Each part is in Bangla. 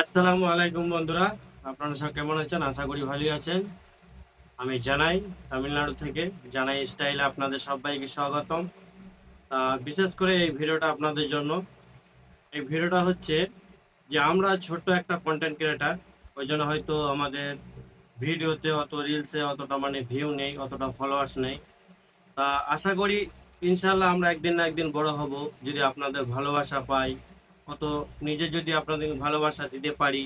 আসসালামু আলাইকুম বন্ধুরা। আপনারা সব কেমন আছেন? আশা করি ভালোই আছেন। আমি জানাই তামিলনাড়ু থেকে, জানাই স্টাইলে আপনাদের সবাইকে স্বাগতম। বিশেষ করে এই ভিডিওটা আপনাদের জন্য। এই ভিডিওটা হচ্ছে যে আমরা ছোট্ট একটা কন্টেন্ট ক্রিয়েটার ওই জন্য হয়তো আমাদের ভিডিওতে অত রিলসে অতটা মানে ভিউ নেই, অতটা ফলোয়ার্স নেই। তা আশা করি ইনশাল্লাহ আমরা একদিন না একদিন বড় হব। যদি আপনাদের ভালোবাসা পাই কত নিজে যদি আপনাদের ভালোবাসা দিতে পারি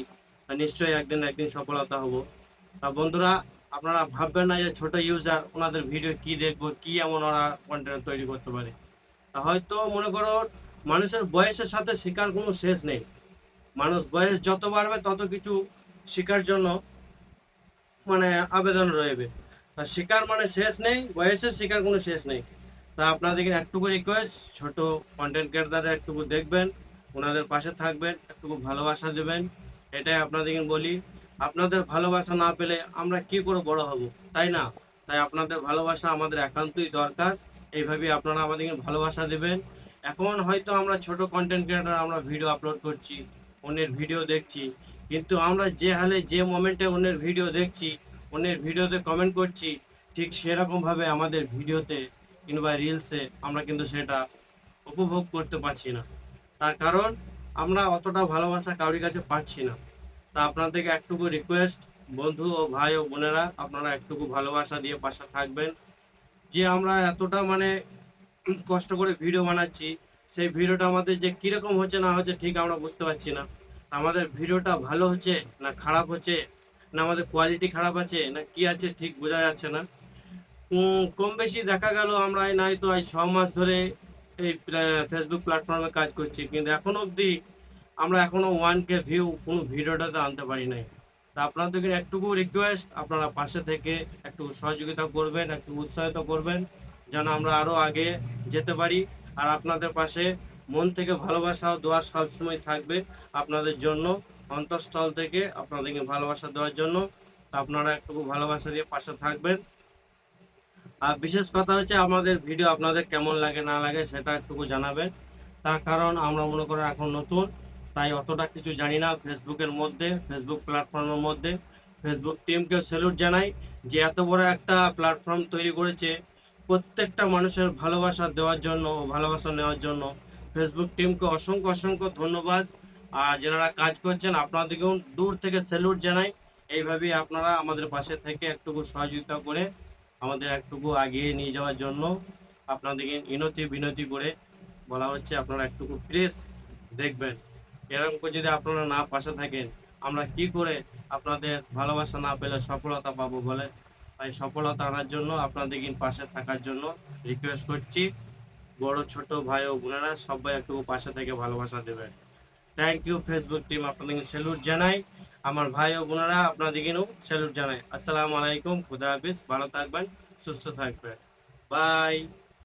নিশ্চয়ই একদিন একদিন সফলতা হব। বন্ধুরা, আপনারা ভাববেন না যে ছোট ইউজার ওনাদের ভিডিও কি দেখব, কি এমন ওরা কন্টেন্ট তৈরি করতে পারে। হয়তো মনে করো, মানুষের বয়সের সাথে শেখার কোনো শেষ নেই। মানুষ বয়স যত বাড়বে, তত কিছু শেখার জন্য মানে আবেদন রয়েবে তা শেখার মানে শেষ নেই বয়সের শেখার কোনো শেষ নেই। তা আপনাদেরকে একটুকু রিকোয়েস্ট ছোট কন্টেন্ট ক্রিয়েটাররা একটুকু দেখবেন। ওনাদের পাশে থাকবেন, একটু ভালোবাসা দেবেন, এটাই আপনাদেরকে বলি। আপনাদের ভালোবাসা না পেলে আমরা কি করে বড় হব, তাই না? তাই আপনাদের ভালোবাসা আমাদের একান্তই দরকার এইভাবে আপনারা আমাদেরকে ভালোবাসা দেবেন। এখন হয়তো আমরা ছোট কন্টেন্ট ক্রিয়েটার আমরা ভিডিও আপলোড করছি, অন্যের ভিডিও দেখছি, কিন্তু আমরা যে হালে যে মোমেন্টে অন্যের ভিডিও দেখছি, অন্যের ভিডিওতে কমেন্ট করছি, ঠিক সেরকমভাবে আমাদের ভিডিওতে কিংবা রিলসে আমরা কিন্তু সেটা উপভোগ করতে পারছি না। তার কারণ আমরা অতটা ভালোবাসা কারোর কাছে পাচ্ছি না। তা আপনাদেরকে একটুকু রিকোয়েস্ট বন্ধু ও ভাই ও বোনেরা, আপনারা একটুকু ভালোবাসা দিয়ে পাশে থাকবেন। যে আমরা এতটা মানে কষ্ট করে ভিডিও বানাচ্ছি, সেই ভিডিওটা আমাদের যে কীরকম হচ্ছে না হচ্ছে ঠিক আমরা বুঝতে পারছি না। আমাদের ভিডিওটা ভালো হচ্ছে না খারাপ হচ্ছে? না আমাদের কোয়ালিটি খারাপ আছে? না কি আছে ঠিক বোঝা যাচ্ছে না। কম বেশি দেখা গেল আমরা নাই তো আজ ছ মাস ধরে এই ফেসবুক প্ল্যাটফর্মে কাজ করছি। কিন্তু এখনও অবধি আমরা এখনও ওয়ান কে ভিউ কোনো ভিডিওটাতে আনতে পারি নাই। তা আপনাদেরকে একটুকু রিকোয়েস্ট আপনারা পাশে থেকে একটু সহযোগিতা করবেন, একটু উৎসাহিত করবেন, যেন আমরা আরও আগে যেতে পারি। আর আপনাদের পাশে মন থেকে ভালোবাসা দোয়া সবসময় থাকবে আপনাদের জন্য, অন্তঃস্থল থেকে আপনাদেরকে ভালোবাসা দেওয়ার জন্য। আপনারা একটু ভালোবাসা দিয়ে পাশে থাকবেন। আর বিশেষ কথা হচ্ছে আমাদের ভিডিও আপনাদের কেমন লাগে, না লাগে সেটা একটুকু জানাবেন। তার কারণ আমরা মনে করেন এখন নতুন, তাই অতটা কিছু জানি না ফেসবুকের মধ্যে, ফেসবুক প্ল্যাটফর্মের মধ্যে। ফেসবুক টিমকে স্যালুট জানাই যে এত বড় একটা প্ল্যাটফর্ম তৈরি করেছে প্রত্যেকটা মানুষের ভালোবাসা দেওয়ার জন্য, ভালোবাসা নেওয়ার জন্য। ফেসবুক টিমকে অসংখ্য অসংখ্য ধন্যবাদ। আর যারা কাজ করছেন, আপনাদেরকেও দূর থেকে স্যালুট জানাই। এইভাবেই আপনারা আমাদের পাশে থেকে একটুকু সহযোগিতা করে আমাদের একটুকু আগিয়ে নিয়ে যাওয়ার জন্য আপনাদেরকে ইনতি বিনতি করে বলা হচ্ছে আপনারা একটুকু প্রেস দেখবেন। এরকম করে যদি আপনারা না পাশে থাকেন, আমরা কি করে আপনাদের ভালোবাসা না পেলে সফলতা পাবো বলে তাই সফলতা আনার জন্য আপনাদেরকে পাশে থাকার জন্য রিকোয়েস্ট করছি। বড়, ছোট ভাই ও বোনেরা সবাই একটু পাশে থেকে ভালোবাসা দেবেন। থ্যাংক ইউ ফেসবুক টিম আপনাদেরকে স্যালুট জানাই। আমার ভাই ও বোনেরা আপনাদেরকেও স্যালুট জানাই। আসসালামু আলাইকুম, খুদা হাফিজ, ভালো থাকবেন, সুস্থ থাকবেন। বাই।